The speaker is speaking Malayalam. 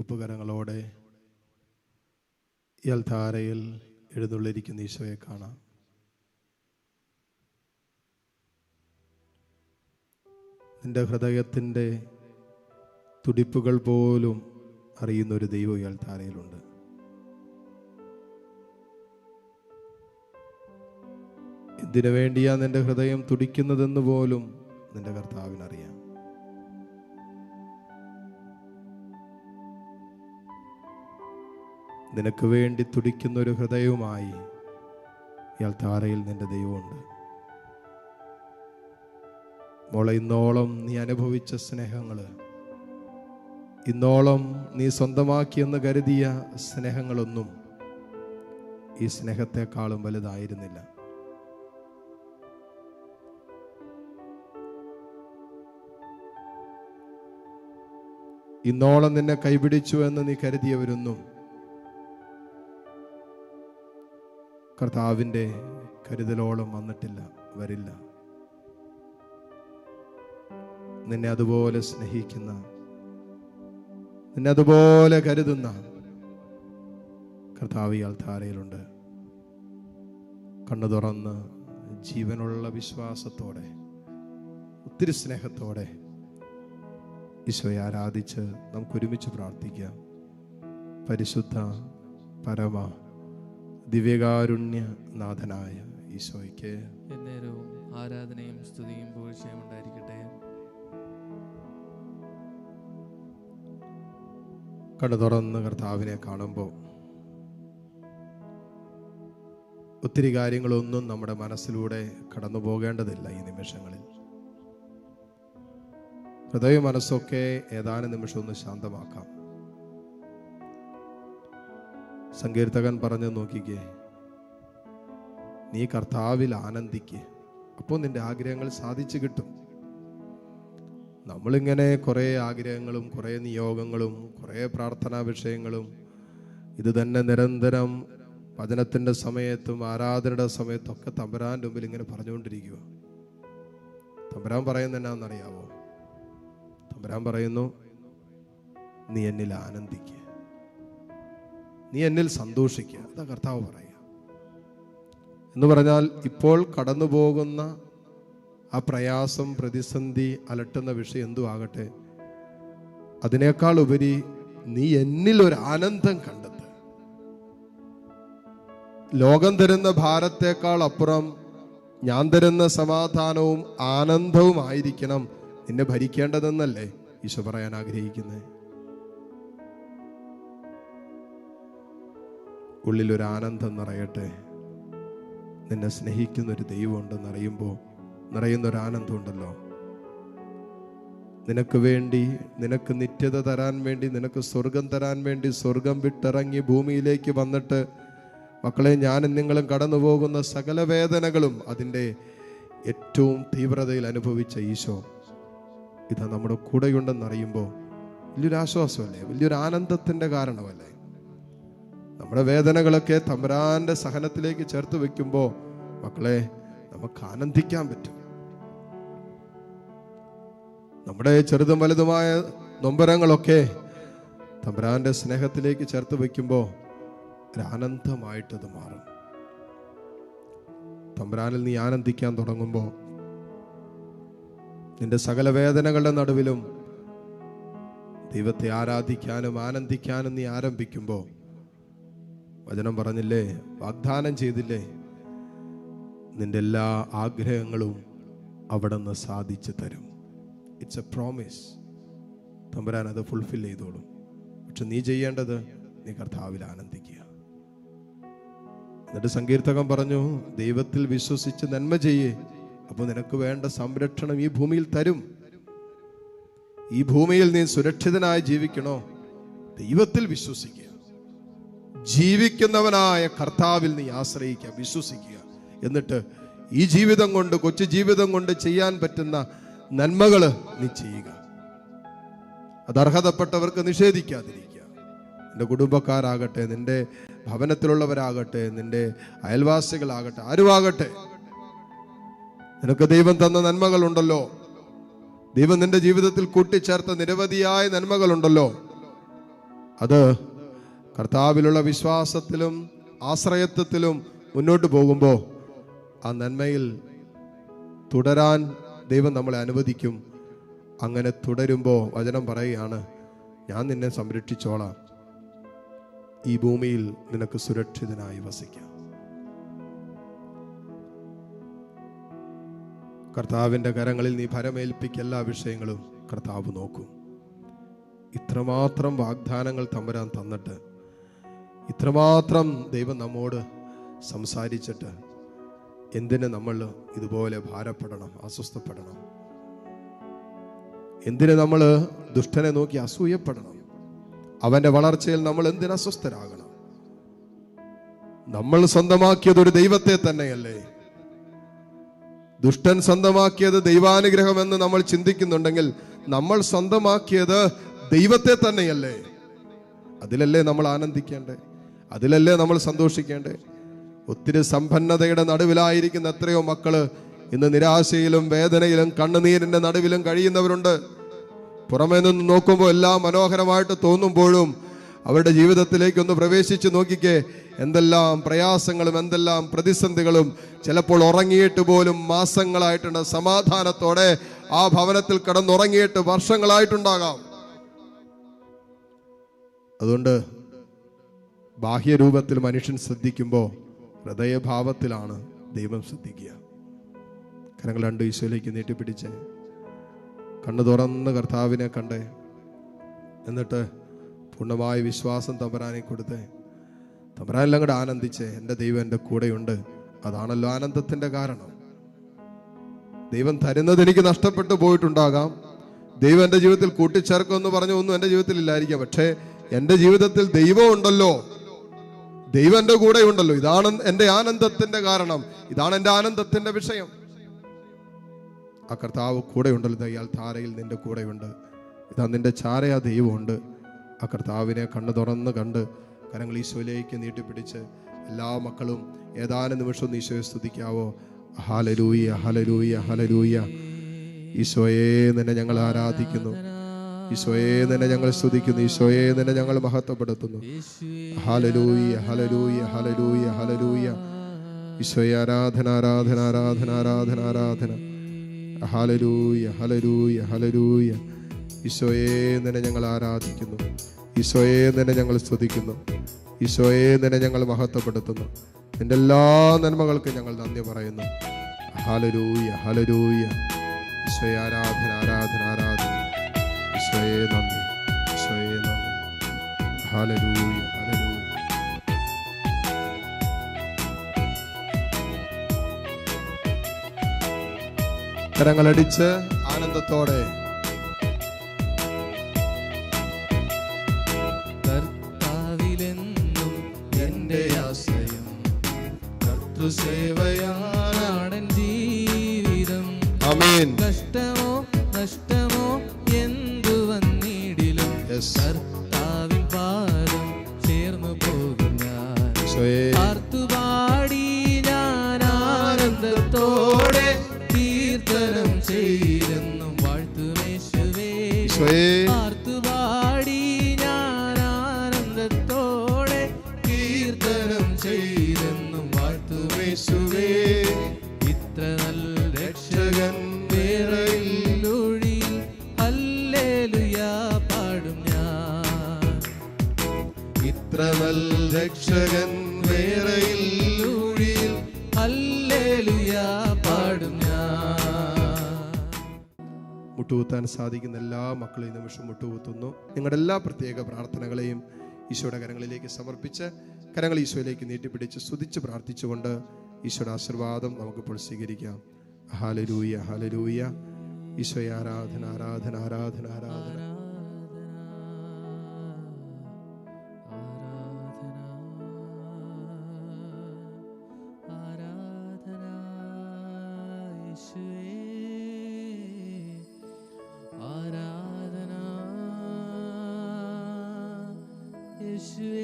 ഉപ്പുകരങ്ങളോടെ ഈ അൽത്താരയിൽ എഴുന്നള്ളിരിക്കുന്ന ഈശോയെ കാണാം. നിന്റെ ഹൃദയത്തിന്റെ തുടിപ്പുകൾ പോലും അറിയുന്ന ഒരു ദൈവം ഈ അൽത്താരയിലുണ്ട് എന്തിനു വേണ്ടിയാ നിന്റെ ഹൃദയം തുടിക്കുന്നതെന്ന് പോലും നിന്റെ കർത്താവിനറിയാം. നിനക്ക് വേണ്ടി തുടിക്കുന്ന ഒരു ഹൃദയവുമായി ഇയാൾ താറയിൽ നിന്റെ ദൈവമുണ്ട്. മോളെ ഇന്നോളം നീ അനുഭവിച്ച സ്നേഹങ്ങൾ ഇന്നോളം നീ സ്വന്തമാക്കിയെന്ന് കരുതിയ സ്നേഹങ്ങളൊന്നും ഈ സ്നേഹത്തെക്കാളും വലുതായിരുന്നില്ല. ഇന്നോളം നിന്നെ കൈപിടിച്ചു എന്ന് നീ കരുതിയവരൊന്നും കർത്താവിന്റെ കരുതലോളം വന്നിട്ടില്ല വരില്ല. നിന്നെ അതുപോലെ സ്നേഹിക്കുന്ന നിന്നെ അതുപോലെ കരുതുന്ന കർത്താവ് ഈ അൾത്താരയിലുണ്ട് കണ്ണു തുറന്ന് ജീവനുള്ള വിശ്വാസത്തോടെ ഒത്തിരി സ്നേഹത്തോടെ ഈശോയെ ആരാധിച്ച് നമുക്കൊരുമിച്ച് പ്രാർത്ഥിക്കാം. പരിശുദ്ധ പരമ ദിവ്യകാരുണ്യ നാഥനായ ഈശോയ്ക്ക് എന്നേരവും ആരാധനയും സ്തുതിയും പൂഴ്ചയും ഉണ്ടായിരിക്കട്ടെ. കട തുറന്ന് കർത്താവിനെ കാണുമ്പോൾ ഒത്തിരി കാര്യങ്ങളൊന്നും നമ്മുടെ മനസ്സിലൂടെ കടന്നു പോകേണ്ടതില്ല ഈ നിമിഷങ്ങളിൽ. ഹൃദയ മനസ്സൊക്കെ ഏതാനും നിമിഷം ഒന്ന് ശാന്തമാക്കാം. സങ്കീർത്തകൻ പറഞ്ഞു നോക്കിക്കേ നീ കർത്താവിൽ ആനന്ദിക്ക്. അപ്പോൾ നിന്റെ ആഗ്രഹങ്ങൾ സാധിച്ചു കിട്ടും. നമ്മളിങ്ങനെ കുറേ ആഗ്രഹങ്ങളും കുറേ നിയോഗങ്ങളും കുറേ പ്രാർത്ഥനാ വിഷയങ്ങളും ഇത് തന്നെ നിരന്തരം വചനത്തിന്റെ സമയത്തും ആരാധനയുടെ സമയത്തും ഒക്കെ തമ്പുരാന്റെ മുമ്പിൽ ഇങ്ങനെ പറഞ്ഞുകൊണ്ടിരിക്കുക. തമ്പുരാൻ പറയുന്ന എന്നാണെന്നറിയാവോ? തമ്പുരാൻ പറയുന്നു നീ എന്നിൽ ആനന്ദിക്കുക നീ എന്നിൽ സന്തോഷിക്കുക അതാ കർത്താവ് പറയുക. എന്ന് പറഞ്ഞാൽ ഇപ്പോൾ കടന്നു പോകുന്ന ആ പ്രയാസം പ്രതിസന്ധി അലട്ടുന്ന വിഷയം എന്തു ആകട്ടെ അതിനേക്കാൾ ഉപരി നീ എന്നിൽ ഒരു ആനന്ദം കണ്ടെത്ത ലോകം തരുന്ന ഭാരത്തേക്കാൾ അപ്പുറം ഞാൻ തരുന്ന സമാധാനവും ആനന്ദവും ആയിരിക്കണം. നിന്നെ ഭരിക്കേണ്ടതെന്നല്ലേ ഈശോ പറയാൻ ആഗ്രഹിക്കുന്നത് ഉള്ളിലൊരു ആനന്ദം നിറയട്ടെ. നിന്നെ സ്നേഹിക്കുന്ന ഒരു ദൈവമുണ്ടെന്ന് അറിയുമ്പോൾ നിറയുന്ന ഒരു ആനന്ദമുണ്ടല്ലോ. നിനക്ക് വേണ്ടി നിനക്ക് നിത്യത തരാൻ വേണ്ടി നിനക്ക് സ്വർഗം തരാൻ വേണ്ടി സ്വർഗം വിട്ടിറങ്ങി ഭൂമിയിലേക്ക് വന്നിട്ട് മക്കളെ ഞാനും നിങ്ങളും കടന്നു പോകുന്ന സകല വേദനകളും അതിന്റെ ഏറ്റവും തീവ്രതയിൽ അനുഭവിച്ച ഈശോ ഇതാ നമ്മുടെ കൂടെയുണ്ടെന്നറിയുമ്പോൾ വലിയൊരു ആശ്വാസമല്ലേ? വലിയൊരു ആനന്ദത്തിന്റെ കാരണമല്ലേ? നമ്മുടെ വേദനകളൊക്കെ തമ്പുരാന്റെ സഹനത്തിലേക്ക് ചേർത്ത് വെക്കുമ്പോൾ മക്കളെ നമുക്ക് ആനന്ദിക്കാൻ പറ്റും. നമ്മുടെ ചെറുതും വലുതുമായ നൊമ്പരങ്ങളൊക്കെ തമ്പുരാന്റെ സ്നേഹത്തിലേക്ക് ചേർത്ത് വെക്കുമ്പോൾ ഒരാനന്ദമായിട്ടത് മാറും. തമ്പുരാനിൽ നീ ആനന്ദിക്കാൻ തുടങ്ങുമ്പോൾ നിന്റെ സകല വേദനകളുടെ നടുവിലും ദൈവത്തെ ആരാധിക്കാനും ആനന്ദിക്കാനും നീ ആരംഭിക്കുമ്പോൾ വചനം പറഞ്ഞില്ലേ? വാഗ്ദാനം ചെയ്തില്ലേ? നിന്റെ എല്ലാ ആഗ്രഹങ്ങളും അവിടെ നിന്ന് സാധിച്ചു തരും. ഇറ്റ്സ് എ പ്രോമിസ് തമ്പുരാൻ അത് ഫുൾഫിൽ ചെയ്തോളും. പക്ഷെ നീ ചെയ്യേണ്ടത് നീ കർത്താവിൽ ആനന്ദിക്കുക. എന്നിട്ട് സങ്കീർത്തകം പറഞ്ഞു ദൈവത്തിൽ വിശ്വസിച്ച് നന്മ ചെയ്യേ. അപ്പോൾ നിനക്ക് വേണ്ട സംരക്ഷണം ഈ ഭൂമിയിൽ തരും. ഈ ഭൂമിയിൽ നീ സുരക്ഷിതനായി ജീവിക്കണോ? ദൈവത്തിൽ വിശ്വസിക്കുക. ജീവിക്കുന്നവനായ കർത്താവിൽ നീ ആശ്രയിക്കുക വിശ്വസിക്കുക. എന്നിട്ട് ഈ ജീവിതം കൊണ്ട് കൊച്ചു ജീവിതം കൊണ്ട് ചെയ്യാൻ പറ്റുന്ന നന്മകൾ നീ ചെയ്യുക. അത് അർഹതപ്പെട്ടവർക്ക് നിഷേധിക്കാതിരിക്കുക. നിന്റെ കുടുംബക്കാരാകട്ടെ നിന്റെ ഭവനത്തിലുള്ളവരാകട്ടെ നിന്റെ അയൽവാസികളാകട്ടെ ആരുമാകട്ടെ. നിനക്ക് ദൈവം തന്ന നന്മകളുണ്ടല്ലോ. ദൈവം നിന്റെ ജീവിതത്തിൽ കൂട്ടിച്ചേർത്ത നിരവധിയായ നന്മകളുണ്ടല്ലോ. അത് കർത്താവിലുള്ള വിശ്വാസത്തിലും ആശ്രയത്വത്തിലും മുന്നോട്ട് പോകുമ്പോൾ ആ നന്മയിൽ തുടരാൻ ദൈവം നമ്മളെ അനുവദിക്കും. അങ്ങനെ തുടരുമ്പോൾ വചനം പറയുകയാണ് ഞാൻ നിന്നെ സംരക്ഷിച്ചോളാം. ഈ ഭൂമിയിൽ നിനക്ക് സുരക്ഷിതനായി വസിക്കാം. കർത്താവിന്റെ കരങ്ങളിൽ നീ ഭരമേൽപ്പിക്ക എല്ലാ വിഷയങ്ങളും കർത്താവ് നോക്കും. ഇത്രമാത്രം വാഗ്ദാനങ്ങൾ തമ്പരാൻ തന്നിട്ട് ഇത്രമാത്രം ദൈവം നമ്മോട് സംസാരിച്ചിട്ട് എന്തിന് നമ്മൾ ഇതുപോലെ ഭാരപ്പെടണം അസ്വസ്ഥപ്പെടണം? എന്തിന് നമ്മൾ ദുഷ്ടനെ നോക്കി അസൂയപ്പെടണം? അവന്റെ വളർച്ചയിൽ നമ്മൾ എന്തിന് അസ്വസ്ഥരാകണം? നമ്മൾ സ്വന്തമാക്കിയത് ഒരു ദൈവത്തെ തന്നെയല്ലേ? ദുഷ്ടൻ സ്വന്തമാക്കിയത് ദൈവാനുഗ്രഹമെന്ന് നമ്മൾ ചിന്തിക്കുന്നുണ്ടെങ്കിൽ നമ്മൾ സ്വന്തമാക്കിയത് ദൈവത്തെ തന്നെയല്ലേ? അതിലല്ലേ നമ്മൾ ആനന്ദിക്കേണ്ടേ അതിലല്ലേ നമ്മൾ സന്തോഷിക്കേണ്ടേ? ഒത്തിരി സമ്പന്നതയുടെ നടുവിലായിരിക്കുന്ന എത്രയോ മക്കൾ ഇന്ന് നിരാശയിലും വേദനയിലും കണ്ണുനീരിന്റെ നടുവിലും കഴിയുന്നവരുണ്ട്. പുറമേ നിന്ന് നോക്കുമ്പോൾ എല്ലാം മനോഹരമായിട്ട് തോന്നുമ്പോഴും അവരുടെ ജീവിതത്തിലേക്കൊന്ന് പ്രവേശിച്ച് നോക്കിക്കേ എന്തെല്ലാം പ്രയാസങ്ങളും എന്തെല്ലാം പ്രതിസന്ധികളും ചിലപ്പോൾ ഉറങ്ങിയിട്ട് പോലും മാസങ്ങളായിട്ടുണ്ട്. സമാധാനത്തോടെ ആ ഭവനത്തിൽ കിടന്നുറങ്ങിയിട്ട് വർഷങ്ങളായിട്ടുണ്ടാകാം. അതുകൊണ്ട് ബാഹ്യരൂപത്തിൽ മനുഷ്യൻ ശ്രദ്ധിക്കുമ്പോൾ ഹൃദയഭാവത്തിലാണ് ദൈവം ശ്രദ്ധിക്കുക. കരങ്ങൾ രണ്ട് ഈശോയിലേക്ക് നീട്ടിപ്പിടിച്ച് കണ്ണു തുറന്ന് കർത്താവിനെ കണ്ടേ എന്നിട്ട് പൂർണമായ വിശ്വാസം തമ്പരാനെ കൊടുത്ത് തമ്പരാനെല്ലാം കൂടെ ആനന്ദിച്ച് എന്റെ ദൈവം എന്റെ കൂടെയുണ്ട്. അതാണല്ലോ ആനന്ദത്തിന്റെ കാരണം. ദൈവം തരുന്നത് എനിക്ക് നഷ്ടപ്പെട്ടു പോയിട്ടുണ്ടാകാം. ദൈവം എന്റെ ജീവിതത്തിൽ കൂട്ടിച്ചേർക്കുമെന്ന് പറഞ്ഞു ഒന്നും എന്റെ ജീവിതത്തിൽ ഇല്ലായിരിക്കാം. പക്ഷേ എന്റെ ജീവിതത്തിൽ ദൈവം ഉണ്ടല്ലോ. ദൈവം എന്റെ കൂടെ ഉണ്ടല്ലോ. ഇതാണ് എന്റെ ആനന്ദത്തിന്റെ കാരണം. ഇതാണ് എന്റെ ആനന്ദത്തിന്റെ വിഷയം. ആ കർത്താവ് കൂടെ ഉണ്ടല്ലോ. ഇയാൾ താരയിൽ നിന്റെ കൂടെയുണ്ട് ഇതാ നിന്റെ ചാരയാ ദൈവമുണ്ട് ആ കർത്താവിനെ കണ്ണു തുറന്ന് കണ്ട് കരങ്ങൾ ഈശോയിലേക്ക് നീട്ടിപ്പിടിച്ച് എല്ലാ മക്കളും ഏതാനും നിമിഷം ഈശോയെ സ്തുതിക്കാവോ. ഹലരൂയ ഹലരൂയ ഹലരൂയ ഈശോയെ നിന്നെ ഞങ്ങൾ ആരാധിക്കുന്നു. ഈശോയെ തന്നെ ഞങ്ങൾ സ്തുതിക്കുന്നു. ഈശോയെ തന്നെ ഞങ്ങൾ മഹത്വപ്പെടുത്തുന്നു. ഹലലൂയ ഹലലൂയ ഹലലൂയ ഹലലൂയ ഈശോയെ ആരാധന ആരാധന ആരാധന ആരാധന ആരാധന. ഹലലൂയ ഹലലൂയ ഹലലൂയ ഈശോയെ തന്നെ ഞങ്ങൾ ആരാധിക്കുന്നു. ഈശോയെ തന്നെ ഞങ്ങൾ സ്തുതിക്കുന്നു. ഈശോയെ തന്നെ ഞങ്ങൾ മഹത്വപ്പെടുത്തുന്നു. നിന്റെ എല്ലാ നന്മകൾക്കും ഞങ്ങൾ നന്ദി പറയുന്നു. ഹലരൂയ ഹലരൂയ ഈശോയെ ആരാധന ആരാധന ആരാധന. ഈശോയെ നന്ദി. ഈശോയെ നന്ദി. ഹലലൂയ ഹലലൂയ കരങ്ങളടിച്ച് ആനന്ദത്തോടെ. കർത്താവിലെന്നും ആശ്രയം. കർത്തൃസേവയാണൻ ജീവിതം. അമീൻ കഷ്ടമോ യെസ് കർത്താവിൻ പാദം ചേർന്നു പോകും ഞാൻ പാർത്തുപാടി ഞാൻ ആനന്ദത്തോടെ കീർത്തനം ചെയ്തെന്നും വാഴ്ത്തുമേശുവേ പാർത്തുപാടി ഞാൻ ആനന്ദത്തോടെ കീർത്തനം ചെയ്തെന്നും വാഴ്ത്തുമേശുവേ ഇത്ര നല്ല രക്ഷകൻ വേറെയില്ലൊഴി ഹല്ലേലൂയാ പാടും ഇത്ര രക്ഷകൻ ഹല്ലേലൂയാ പാടും മുട്ടുകുത്താൻ സാധിക്കുന്ന എല്ലാ മക്കളെയും നിമിഷം മുട്ടുകുത്തുന്നു. നിങ്ങളുടെ എല്ലാ പ്രത്യേക പ്രാർത്ഥനകളെയും ഈശോയുടെ കരങ്ങളിലേക്ക് സമർപ്പിച്ച് കരങ്ങൾ ഈശോയിലേക്ക് നീട്ടിപ്പിടിച്ച് സ്തുതിച്ച് പ്രാർത്ഥിച്ചുകൊണ്ട് ഈശോയുടെ ആശീർവാദം നമുക്കിപ്പോൾ സ്വീകരിക്കാം. ഹാലരൂയ ഹാലരൂയ ഈശോയെ ആരാധന ആരാധന ആരാധന ആരാധന. ആരാധന യേശുവേ